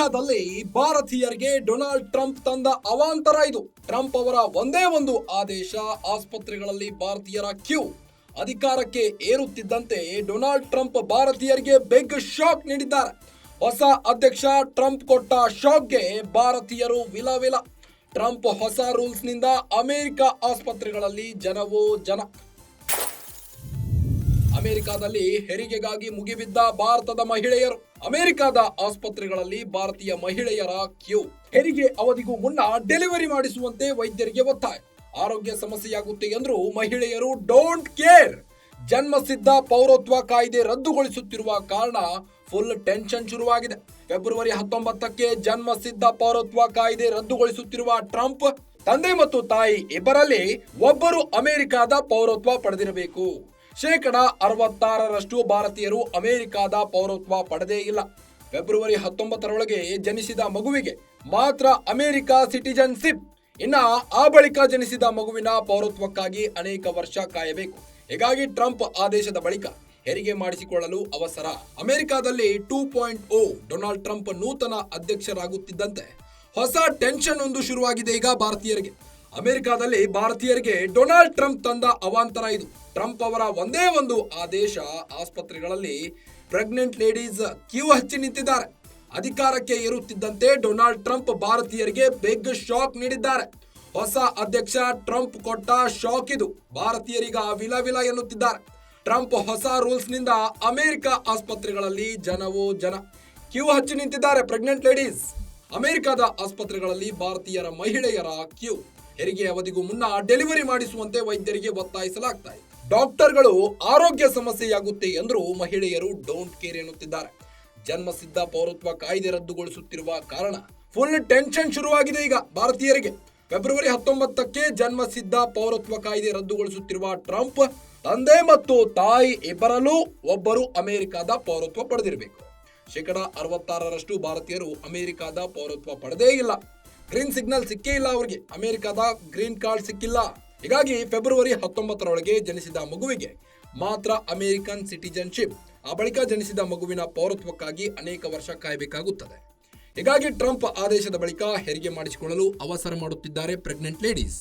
ಅಮೆರಿಕದಲ್ಲಿ ಭಾರತೀಯರಿಗೆ Donald Trump ತಂದ ಅವಾಂತರ ಇದು. ಟ್ರಂಪ್ ಅವರ ಒಂದೇ ಒಂದು ಆದೇಶ, ಆಸ್ಪತ್ರೆಗಳಲ್ಲಿ ಭಾರತೀಯರ ಕ್ಯೂ. ಅಧಿಕಾರಕ್ಕೆ ಏರುತ್ತಿದ್ದಂತೆ ಡೊನಾಲ್ಡ್ ಟ್ರಂಪ್ ಭಾರತೀಯರಿಗೆ ಬೆಗ್ ಶಾಕ್ ನೀಡಿದ್ದಾರೆ. ಹೊಸ ಅಧ್ಯಕ್ಷ ಟ್ರಂಪ್ ಕೊಟ್ಟ ಶಾಕ್ಗೆ ಭಾರತೀಯರು ವಿಲವಿಲ. ಟ್ರಂಪ್ ಹೊಸ ರೂಲ್ಸ್ನಿಂದ ಅಮೆರಿಕ ಆಸ್ಪತ್ರೆಗಳಲ್ಲಿ ಜನವೋ ಜನ. ಅಮೆರಿಕದಲ್ಲಿ ಹೆರಿಗೆಗಾಗಿ ಮುಗಿಬಿದ್ದ ಭಾರತದ ಮಹಿಳೆಯರು. ಅಮೆರಿಕದ ಆಸ್ಪತ್ರೆಗಳಲ್ಲಿ ಭಾರತೀಯ ಮಹಿಳೆಯರ ಕ್ಯೂ. ಹೆರಿಗೆ ಅವಧಿಗೂ ಮುನ್ನ ಡೆಲಿವರಿ ಮಾಡಿಸುವಂತೆ ವೈದ್ಯರಿಗೆ ಒತ್ತಾಯ. ಆರೋಗ್ಯ ಸಮಸ್ಯೆಯಾಗುತ್ತೆ ಎಂದ್ರು ಮಹಿಳೆಯರು ಡೋಂಟ್ ಕೇರ್. ಜನ್ಮಸಿದ್ಧ ಪೌರತ್ವ ಕಾಯ್ದೆ ರದ್ದುಗೊಳಿಸುತ್ತಿರುವ ಕಾರಣ ಫುಲ್ ಟೆನ್ಷನ್ ಶುರುವಾಗಿದೆ. ಫೆಬ್ರವರಿ ಹತ್ತೊಂಬತ್ತಕ್ಕೆ ಜನ್ಮಸಿದ್ಧ ಪೌರತ್ವ ಕಾಯ್ದೆ ರದ್ದುಗೊಳಿಸುತ್ತಿರುವ ಟ್ರಂಪ್, ತಂದೆ ಮತ್ತು ತಾಯಿ ಇಬ್ಬರಲ್ಲಿ ಒಬ್ಬರು ಅಮೆರಿಕದ ಪೌರತ್ವ ಪಡೆದಿರಬೇಕು. ಶೇಕಡ ಅರವತ್ತಾರರಷ್ಟು ಭಾರತೀಯರು ಅಮೆರಿಕದ ಪೌರತ್ವ ಪಡೆದೇ ಇಲ್ಲ. ಫೆಬ್ರವರಿ ಹತ್ತೊಂಬತ್ತರೊಳಗೆ ಜನಿಸಿದ ಮಗುವಿಗೆ ಮಾತ್ರ ಅಮೆರಿಕ ಸಿಟಿಜನ್ಶಿಪ್, ಇನ್ನ ಆ ಬಳಿಕ ಜನಿಸಿದ ಮಗುವಿನ ಪೌರತ್ವಕ್ಕಾಗಿ ಅನೇಕ ವರ್ಷ ಕಾಯಬೇಕು. ಹೀಗಾಗಿ ಟ್ರಂಪ್ ಆದೇಶದ ಬಳಿಕ ಹೆರಿಗೆ ಮಾಡಿಸಿಕೊಳ್ಳಲು ಅವಸರ. ಅಮೆರಿಕಾದಲ್ಲಿ two point O Donald Trump ನೂತನ ಅಧ್ಯಕ್ಷರಾಗುತ್ತಿದ್ದಂತೆ ಹೊಸ ಟೆನ್ಷನ್ ಒಂದು ಶುರುವಾಗಿದೆ ಈಗ ಭಾರತೀಯರಿಗೆ. ಅಮೆರಿಕದಲ್ಲಿ ಭಾರತೀಯರಿಗೆ ಡೊನಾಲ್ಡ್ ಟ್ರಂಪ್ ತಂದ ಅವಾಂತರ ಇದು. ಟ್ರಂಪ್ ಅವರ ಒಂದೇ ಒಂದು ಆದೇಶ ಆಸ್ಪತ್ರೆಗಳಲ್ಲಿ ಪ್ರೆಗ್ನೆಂಟ್ ಲೇಡೀಸ್ ಕ್ಯೂ ಹಚ್ಚಿ ನಿಂತಿದ್ದಾರೆ. ಅಧಿಕಾರಕ್ಕೆ ಏರುತ್ತಿದ್ದಂತೆ ಡೊನಾಲ್ಡ್ ಟ್ರಂಪ್ ಭಾರತೀಯರಿಗೆ ಬೆಗ್ ಶಾಕ್ ನೀಡಿದ್ದಾರೆ. ಹೊಸ ಅಧ್ಯಕ್ಷ ಟ್ರಂಪ್ ಕೊಟ್ಟ ಶಾಕ್ ಇದು. ಭಾರತೀಯರಿಗ ವಿಲ ವಿಲ ಎನ್ನುತ್ತಿದ್ದಾರೆ. ಟ್ರಂಪ್ ಹೊಸ ರೂಲ್ಸ್ನಿಂದ ಅಮೆರಿಕ ಆಸ್ಪತ್ರೆಗಳಲ್ಲಿ ಜನವೋ ಜನ. ಕ್ಯೂ ಹಚ್ಚಿ ನಿಂತಿದ್ದಾರೆ ಪ್ರೆಗ್ನೆಂಟ್ ಲೇಡೀಸ್. ಅಮೆರಿಕದ ಆಸ್ಪತ್ರೆಗಳಲ್ಲಿ ಭಾರತೀಯರ ಮಹಿಳೆಯರ ಕ್ಯೂ. ಹೆರಿಗೆ ಅವಧಿಗೂ ಮುನ್ನ ಡೆಲಿವರಿ ಮಾಡಿಸುವಂತೆ ವೈದ್ಯರಿಗೆ ಒತ್ತಾಯಿಸಲಾಗ್ತಾ ಇದೆ. ಡಾಕ್ಟರ್ಗಳು ಆರೋಗ್ಯ ಸಮಸ್ಯೆಯಾಗುತ್ತೆ ಎಂದರೂ ಮಹಿಳೆಯರು ಡೋಂಟ್ ಕೇರ್ ಎನ್ನುತ್ತಿದ್ದಾರೆ. ಜನ್ಮಸಿದ್ಧ ಪೌರತ್ವ ಕಾಯ್ದೆ ರದ್ದುಗೊಳಿಸುತ್ತಿರುವ ಕಾರಣ ಫುಲ್ ಟೆನ್ಷನ್ ಶುರುವಾಗಿದೆ ಈಗ ಭಾರತೀಯರಿಗೆ. ಫೆಬ್ರವರಿ ಹತ್ತೊಂಬತ್ತಕ್ಕೆ ಜನ್ಮಸಿದ್ಧ ಪೌರತ್ವ ಕಾಯ್ದೆ ರದ್ದುಗೊಳಿಸುತ್ತಿರುವ ಟ್ರಂಪ್ ತಂದೆ ಮತ್ತು ತಾಯಿ ಇಬ್ಬರಲ್ಲೂ ಒಬ್ಬರು ಅಮೆರಿಕದ ಪೌರತ್ವ ಪಡೆದಿರಬೇಕು. ಶೇಕಡ ಅರವತ್ತಾರರಷ್ಟು ಭಾರತೀಯರು ಅಮೆರಿಕದ ಪೌರತ್ವ ಪಡೆದೇ ಇಲ್ಲ. ಗ್ರೀನ್ ಸಿಗ್ನಲ್ ಸಿಕ್ಕೇ ಇಲ್ಲ ಅವರಿಗೆ. ಅಮೆರಿಕದ ಗ್ರೀನ್ ಕಾರ್ಡ್ ಸಿಕ್ಕಿಲ್ಲ. ಹೀಗಾಗಿ ಫೆಬ್ರವರಿ ಹತ್ತೊಂಬತ್ತರೊಳಗೆ ಜನಿಸಿದ ಮಗುವಿಗೆ ಮಾತ್ರ ಅಮೆರಿಕನ್ ಸಿಟಿಜನ್ಶಿಪ್ ಆ ಬಳಿಕ ಜನಿಸಿದ ಮಗುವಿನ ಪೌರತ್ವಕ್ಕಾಗಿ ಅನೇಕ ವರ್ಷ ಕಾಯಬೇಕಾಗುತ್ತದೆ. ಹೀಗಾಗಿ ಟ್ರಂಪ್ ಆದೇಶದ ಬಳಿಕ ಹೆರಿಗೆ ಮಾಡಿಸಿಕೊಳ್ಳಲು ಅವಸರ ಮಾಡುತ್ತಿದ್ದಾರೆ ಪ್ರೆಗ್ನೆಂಟ್ ಲೇಡೀಸ್